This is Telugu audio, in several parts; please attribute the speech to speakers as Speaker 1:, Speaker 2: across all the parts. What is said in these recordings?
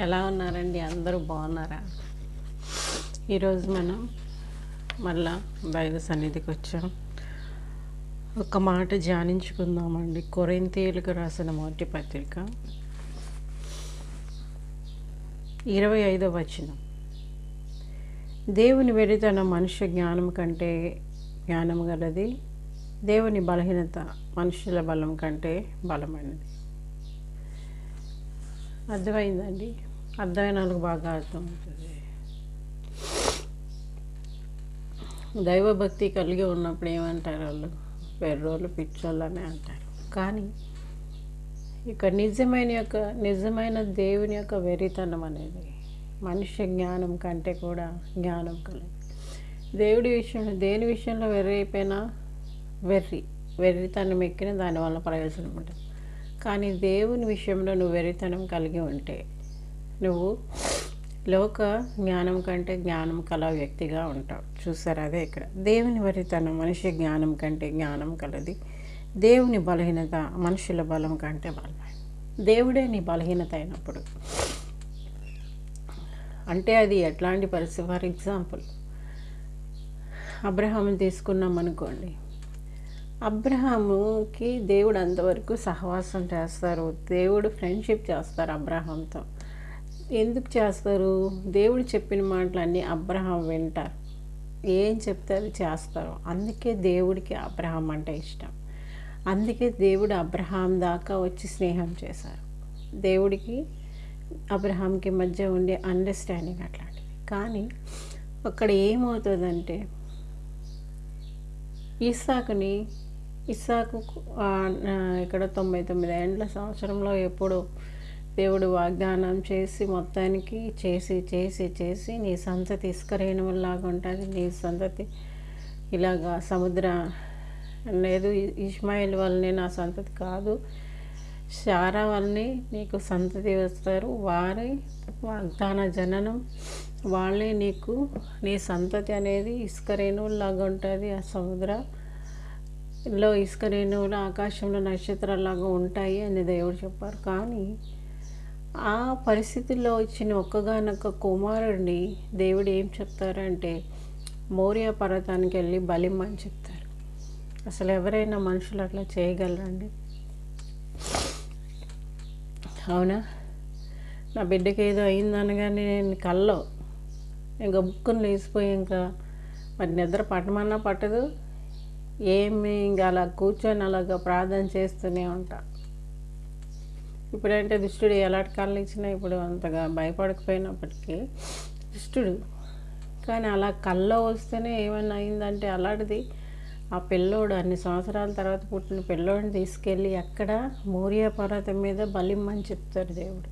Speaker 1: ఎలా ఉన్నారండి? అందరూ బాగున్నారా? ఈరోజు మనం మళ్ళా దైవ సన్నిధికి వచ్చాం. ఒక మాట ధ్యానించుకుందామండి. కొరింతీయులకు రాసిన మొదటి పత్రిక. ఇరవై ఐదో వచనం. దేవుని వెరితన మనుష్య జ్ఞానం కంటే జ్ఞానం గలది. దేవుని బలహీనత మనుషుల బలం కంటే బలమైనది. అర్థమైందండి? అర్థమైన వాళ్ళకి బాగా అర్థమవుతుంది దైవభక్తి కలిగి ఉన్నప్పుడు ఏమంటారు వాళ్ళు? పెర్రోళ్ళు పిచ్చోళ్ళు అని అంటారు. కానీ ఇక నిజమైన యొక్క నిజమైన దేవుని యొక్క వెరితనం అనేది మనుష్య జ్ఞానం కంటే కూడా జ్ఞానం కలదు. దేవుడి విషయంలో దేని విషయంలో వెర్రి అయిపోయినా వెర్రి వెర్రితనం ఎక్కిన దానివల్ల ప్రయోజనం ఉంటుంది కానీ దేవుని విషయంలో నువ్వు వెరితనం కలిగి ఉంటే నువ్వు లోక జ్ఞానం కంటే జ్ఞానం కల వ్యక్తిగా ఉంటావు. చూసారా అదే ఇక్కడ. దేవుని వరితనం మనిషి జ్ఞానం కంటే జ్ఞానం కలది. దేవుని బలహీనత మనుషుల బలం కంటే బలమైన దేవుడే నీ బలహీనత అయినప్పుడు. అంటే అది ఎట్లాంటి పరిస్థితి? ఫర్ ఎగ్జాంపుల్ అబ్రహాం తీసుకున్నాం అనుకోండి అబ్రహాముకి దేవుడు అంతవరకు సహవాసం చేస్తారు. దేవుడు ఫ్రెండ్షిప్ చేస్తారు అబ్రహాంతో. ఎందుకు చేస్తారు? దేవుడు చెప్పిన మాటలన్నీ అబ్రహాం వింటారు. ఏం చెప్తే అది చేస్తారు. అందుకే దేవుడికి అబ్రహాం అంటే ఇష్టం. అందుకే దేవుడు అబ్రహాం దాకా వచ్చి స్నేహం చేశారు. దేవుడికి అబ్రహాంకి మధ్య ఉండే అండర్స్టాండింగ్ అట్లాంటిది. కానీ అక్కడ ఏమవుతుందంటే ఇస్సాకుని ఇస్సాకు ఇక్కడ తొంభై తొమ్మిది ఏండ్ల సంవత్సరంలో ఎప్పుడు దేవుడు వాగ్దానం చేసి మొత్తానికి చేసి చేసి చేసి నీ సంతతి ఇసుకరేణులాగా ఉంటుంది. నీ సంతతి ఇలాగా సముద్ర లేదు. ఇస్మాయిల్ వల్లనే నా సంతతి కాదు. శారా వల్లనే నీకు సంతతి వస్తారు వారి వాగ్దాన జననం వాళ్ళే నీకు నీ సంతతి అనేది ఇసుక రేణువులాగా ఉంటుంది. ఆ సముద్ర లో ఇసుక రేణువులు ఆకాశంలో నక్షత్రాలాగా ఉంటాయి అని దేవుడు చెప్పారు. కానీ ఆ పరిస్థితుల్లో వచ్చిన ఒక్కగానొక్క కుమారుడిని దేవుడు ఏం చెప్తారంటే మౌర్య పర్వతానికి వెళ్ళి బలిమ్మని చెప్తారు. అసలు ఎవరైనా మనుషులు అట్లా చేయగలరండి? అవునా? నా బిడ్డకి ఏదో అయిందనగానే నేను కల్లో ఇంకా బుక్కుని లేచిపోయి ఇంకా మరి నిద్ర పట్టమన్నా పట్టదు? ఏమి ఇంకా అలా కూర్చొని అలాగా ప్రార్థన చేస్తూనే ఉంటా. ఇప్పుడంటే దుష్టుడు ఎలాంటి కాళ్ళు ఇచ్చినా ఇప్పుడు అంతగా భయపడకపోయినప్పటికీ దుష్టుడు. కానీ అలా కల్లో వస్తేనే ఏమైనా అయిందంటే అలాంటిది ఆ పిల్లోడు అన్ని సంవత్సరాల తర్వాత పుట్టిన పిల్లోడిని తీసుకెళ్ళి అక్కడ మోరియా పర్వతం మీద బలిమ్మని చెప్తాడు దేవుడు.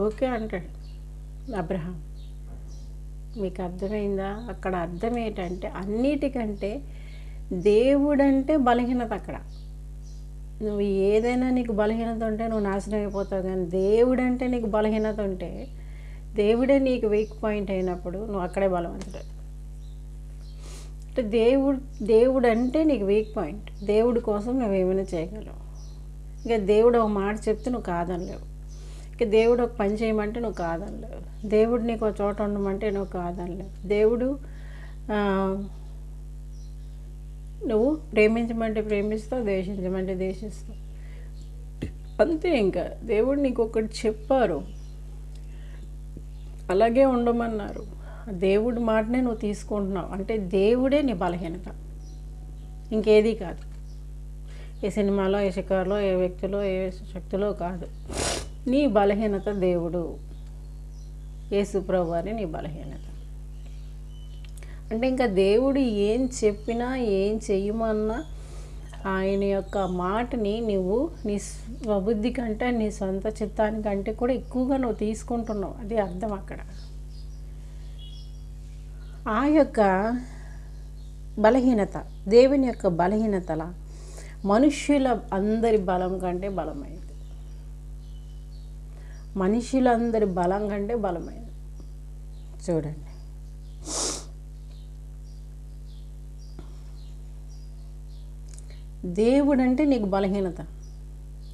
Speaker 1: ఓకే అంటాడు అబ్రహాం. మీకు అర్థమైందా? అక్కడ అర్థం ఏంటంటే అన్నిటికంటే దేవుడంటే బలహీనత అక్కడ. నువ్వు ఏదైనా నీకు బలహీనత ఉంటే నువ్వు నాశనం అయిపోతావు కానీ దేవుడంటే నీకు బలహీనత ఉంటే దేవుడే నీకు వీక్ పాయింట్ అయినప్పుడు నువ్వు అక్కడే బలవంతుడు అంటే దేవుడు దేవుడు అంటే నీకు వీక్ పాయింట్ దేవుడి కోసం నువ్వు ఏమైనా చేయగలవు. ఇంకా దేవుడు ఒక మాట చెప్తే నువ్వు కాదనలేవు. ఇక దేవుడు ఒక పని చేయమంటే నువ్వు కాదనలేవు. దేవుడు నీకు ఒక చోట ఉండమంటే నువ్వు కాదనలేవు. దేవుడు నువ్వు ప్రేమించమంటే ప్రేమిస్తావు ద్వేషించమంటే ద్వేషిస్తావు. అంతే ఇంకా. దేవుడు నీకు ఒకటి చెప్పారు. అలాగే ఉండమన్నారు. దేవుడి మాటనే నువ్వు తీసుకుంటున్నావు. అంటే దేవుడే నీ బలహీనత. ఇంకేది కాదు. ఏ సినిమాలో ఏ శిఖర్లో ఏ వ్యక్తిలో ఏ శక్తిలో కాదు. నీ బలహీనత దేవుడు. యేసుప్రభు అని నీ బలహీనత. అంటే ఇంకా దేవుడు ఏం చెప్పినా ఏం చెయ్యమన్నా ఆయన యొక్క మాటని నువ్వు నీ స్వబుద్ధి కంటే నీ సొంత చిత్తానికంటే కూడా ఎక్కువగా నువ్వు తీసుకుంటున్నావు. అది అర్థం అక్కడ. ఆ యొక్క బలహీనత దేవుని యొక్క బలహీనతల మనుష్యుల అందరి బలం కంటే బలమైనది. మనుషులందరి బలం కంటే బలమైనది. చూడండి. దేవుడు అంటే నీకు బలహీనత.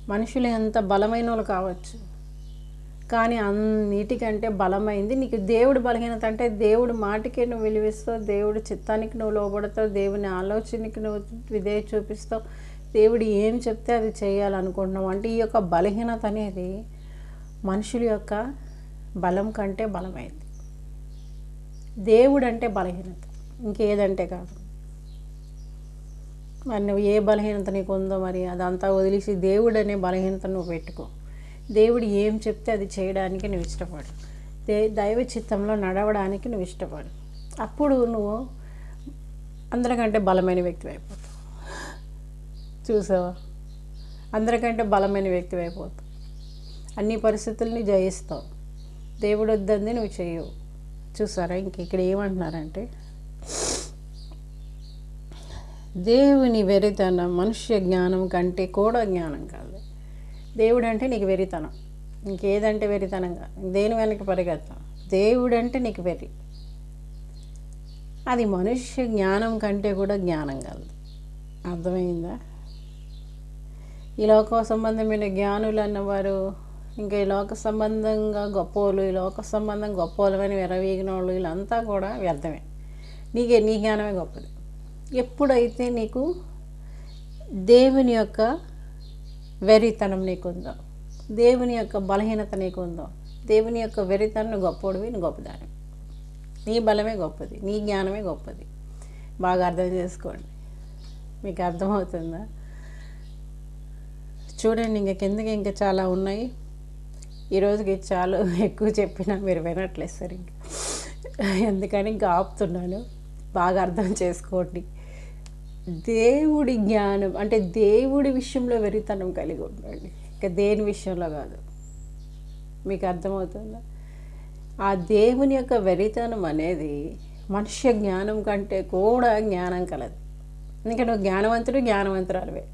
Speaker 1: మనుషులు ఎంత బలమైన వాళ్ళు కావచ్చు. కానీ అన్నిటికంటే బలమైంది నీకు దేవుడు బలహీనత. అంటే దేవుడు మాటకే నువ్వు విలువిస్తావు దేవుడి చిత్తానికి నువ్వు లోబడతావు దేవుని ఆలోచనకి నువ్వు విధేయ చూపిస్తావు. దేవుడు ఏం చెప్తే అది చేయాలనుకుంటున్నావు. అంటే ఈ యొక్క బలహీనత అనేది మనుషుల యొక్క బలం కంటే బలమైంది. దేవుడు అంటే బలహీనత. ఇంకేదంటే కాదు. మరి నువ్వు ఏ బలహీనత నీకు ఉందో మరి అదంతా వదిలేసి దేవుడు అనే బలహీనత నువ్వు పెట్టుకో. దేవుడు ఏం చెప్తే అది చేయడానికి నువ్వు ఇష్టపడు. దే దైవ చిత్తంలో నడవడానికి నువ్వు ఇష్టపడు. అప్పుడు నువ్వు అందరికంటే బలమైన వ్యక్తి అయిపోతావు. చూసావా? అందరికంటే బలమైన వ్యక్తి అయిపోతావు. అన్ని పరిస్థితుల్ని జయిస్తావు. దేవుడు వద్దంది నువ్వు చేయవు. చూసారా ఇంక ఇక్కడ ఏమంటున్నారంటే దేవుని వెరితనం మనుష్య జ్ఞానం కంటే కూడా జ్ఞానం కాదు. దేవుడు అంటే నీకు వెరితనం. ఇంకేదంటే వెరితనం కాదు. దేని వెనక పరిగెత్తాం దేవుడు అంటే నీకు వెరి. అది మనుష్య జ్ఞానం కంటే కూడా జ్ఞానం కాదు. అర్థమైందా? ఈ లోక సంబంధమైన జ్ఞానులు అన్నవారు ఇంకా ఈ లోక సంబంధంగా గొప్పవాళ్ళు ఈ లోక సంబంధం గొప్పవాళ్ళమని విరవీగిన వాళ్ళు వీళ్ళంతా కూడా వ్యర్థమే. నీకే నీ జ్ఞానమే గొప్పది. ఎప్పుడైతే నీకు దేవుని యొక్క వెరితనం నీకుందో దేవుని యొక్క బలహీనత నీకుందో దేవుని యొక్క వెరితనం గొప్పోడివి నువ్వు గొప్పదాని నీ బలమే గొప్పది నీ జ్ఞానమే గొప్పది. బాగా అర్థం చేసుకోండి. మీకు అర్థమవుతుందా? చూడండి ఇంకా కిందకి ఇంకా చాలా ఉన్నాయి. ఈరోజుకి చాలు ఎక్కువ చెప్పినా మీరు వినట్లేదు సరిగ్గా ఎందుకని ఇంకా ఆపుతున్నాను. బాగా అర్థం చేసుకోండి. దేవుడి జ్ఞానం అంటే దేవుడి విషయంలో వెరితనం కలిగి ఉండండి. ఇంకా దేని విషయంలో కాదు. మీకు అర్థమవుతుందా? ఆ దేవుని యొక్క వెరితనం అనేది మనుష్య జ్ఞానం కంటే కూడా జ్ఞానం కలదు. ఇంకా నువ్వు జ్ఞానవంతుడు జ్ఞానవంతురాలువే.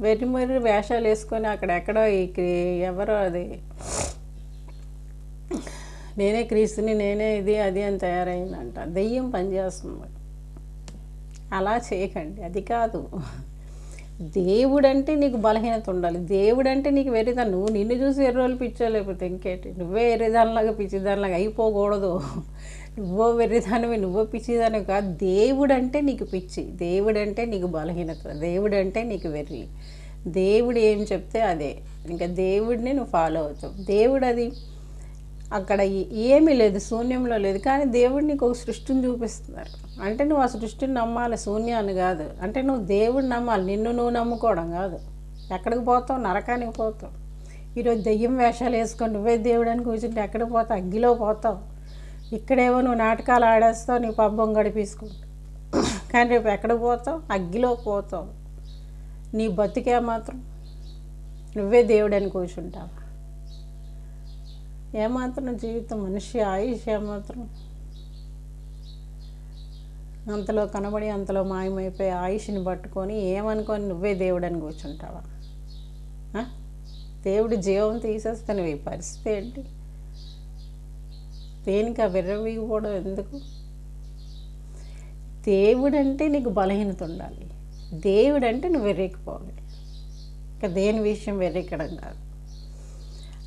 Speaker 1: వెర్రిమర్రి వేషాలు వేసుకొని అక్కడెక్కడో ఈ ఎవరో అది. నేనే క్రీస్తుని నేనే ఇది అది అని తయారైందంట. దెయ్యం పనిచేస్తుంది అలా చేయకండి. అది కాదు. దేవుడంటే నీకు బలహీనత ఉండాలి. దేవుడంటే నీకు వెర్రిదాన్ని నువ్వు నిన్ను చూసి ఎర్రోళ్ళు పిచ్చోలేకపోతే ఇంకేంటి? నువ్వే ఎర్రిదానిలాగా పిచ్చిదానిలాగా అయిపోకూడదు. నువ్వో వెర్రిదానివి నువ్వో పిచ్చిదానివి కాదు. దేవుడంటే నీకు పిచ్చి. దేవుడంటే నీకు బలహీనత. దేవుడంటే నీకు వెర్రి. దేవుడు ఏం చెప్తే అదే. ఇంకా దేవుడిని నువ్వు ఫాలో అవుతావు. దేవుడు అది అక్కడ ఏమీ లేదు శూన్యంలో లేదు. కానీ దేవుడు నీకు ఒక సృష్టిని చూపిస్తున్నారు. అంటే నువ్వు ఆ సృష్టిని నమ్మాలి. శూన్యాన్ని కాదు. అంటే నువ్వు దేవుడిని నమ్మాలి. నిన్ను నువ్వు నమ్ముకోవడం కాదు. ఎక్కడికి పోతావు? నరకానికి పోతావు. ఈరోజు దెయ్యం వేషాలు వేసుకొని నువ్వే దేవుడు అని కూర్చుంటే ఎక్కడికి పోతావు? అగ్గిలో పోతావు. ఇక్కడేవో నువ్వు నాటకాలు ఆడేస్తావు నీ పబ్బం గడిపేసుకుంటావు కానీ రేపు ఎక్కడికి పోతావు? అగ్గిలో పోతావు. నీ బతికే మాత్రం నువ్వే దేవుడు అని కూర్చుంటావు? ఏమాత్రం జీవితం మనిషి ఆయుష్ ఏమాత్రం? అంతలో కనబడి అంతలో మాయమైపోయి ఆయుష్ని పట్టుకొని ఏమనుకొని నువ్వే దేవుడు అని కూర్చుంటావా దేవుడు జీవం తీసేస్తే నువ్వు ఈ పరిస్థితి ఏంటి? దేనికి ఆ విర్రవీగిపోవడం ఎందుకు? దేవుడు అంటే నీకు బలహీనత ఉండాలి. దేవుడు అంటే నువ్వు వెర్రెక్కిపోవాలి. ఇంకా దేని విషయం వెర్రెక్కడం కాదు.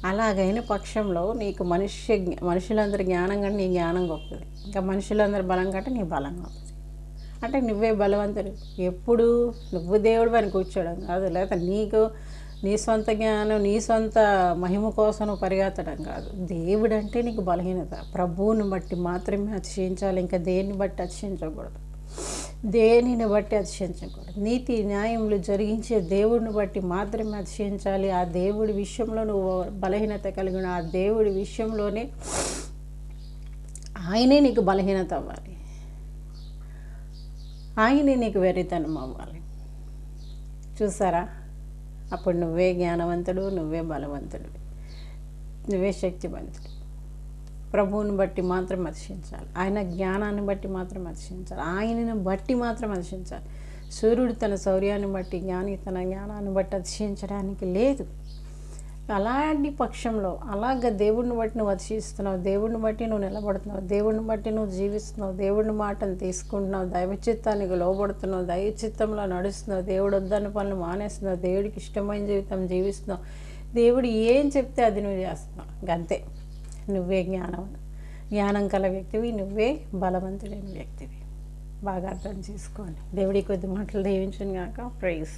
Speaker 1: అలాగైన పక్షంలో నీకు మనుష్య మనుషులందరి జ్ఞానం కంటే నీ జ్ఞానం గొప్పది. ఇంకా మనుషులందరి బలం కంటే నీ బలం గొప్పది. అంటే నువ్వే బలవంతుడు. ఎప్పుడు నువ్వు దేవుడు అని కూర్చోవడం కాదు. లేకపోతే నీకు నీ సొంత జ్ఞానం నీ సొంత మహిమ కోసం పరిగెత్తడం కాదు. దేవుడు అంటే నీకు బలహీనత. ప్రభువుని బట్టి మాత్రమే అతిశయించాలి. ఇంకా దేన్ని బట్టి అతిశయించకూడదు? దేనిని బట్టి అతిశయించకూడదు? నీతి న్యాయములు జరిగించే దేవుడిని బట్టి మాత్రమే అతిశయించాలి. ఆ దేవుడి విషయంలో నువ్వు బలహీనత కలిగిన ఆ దేవుడి విషయంలోనే ఆయనే నీకు బలహీనత అవ్వాలి. ఆయనే నీకు వెరితనం అవ్వాలి. చూసారా? అప్పుడు నువ్వే జ్ఞానవంతుడు నువ్వే బలవంతుడు నువ్వే శక్తివంతుడు ప్రభువుని బట్టి మాత్రం అతిశించాలి ఆయన జ్ఞానాన్ని బట్టి మాత్రం అతిశించాలి ఆయనను బట్టి మాత్రం అర్శించాలి సూర్యుడు తన శౌర్యాన్ని బట్టి జ్ఞాని తన జ్ఞానాన్ని బట్టి అతిశయించడానికి లేదు. అలాంటి పక్షంలో అలాగ దేవుడిని బట్టి నువ్వు వర్షిస్తున్నావు దేవుడిని బట్టి నువ్వు నిలబడుతున్నావు దేవుడిని బట్టి నువ్వు జీవిస్తున్నావు దేవుడిని మాటను తీసుకుంటున్నావు దైవ చిత్తానికి లోబడుతున్నావు దైవ చిత్తంలో నడుస్తున్నావు దేవుడు వద్దని పనులు మానేస్తున్నావు దేవుడికి ఇష్టమైన జీవితం జీవిస్తున్నావు. దేవుడు ఏం చెప్తే అది నువ్వు చేస్తున్నావు. అంతే నువ్వే జ్ఞానం జ్ఞానం కల వ్యక్తివి నువ్వే బలవంతుడైన వ్యక్తివి. బాగా అర్థం చేసుకోండి. దేవుడి కొద్ది మాటలు దీవించను కాక ప్రైజ్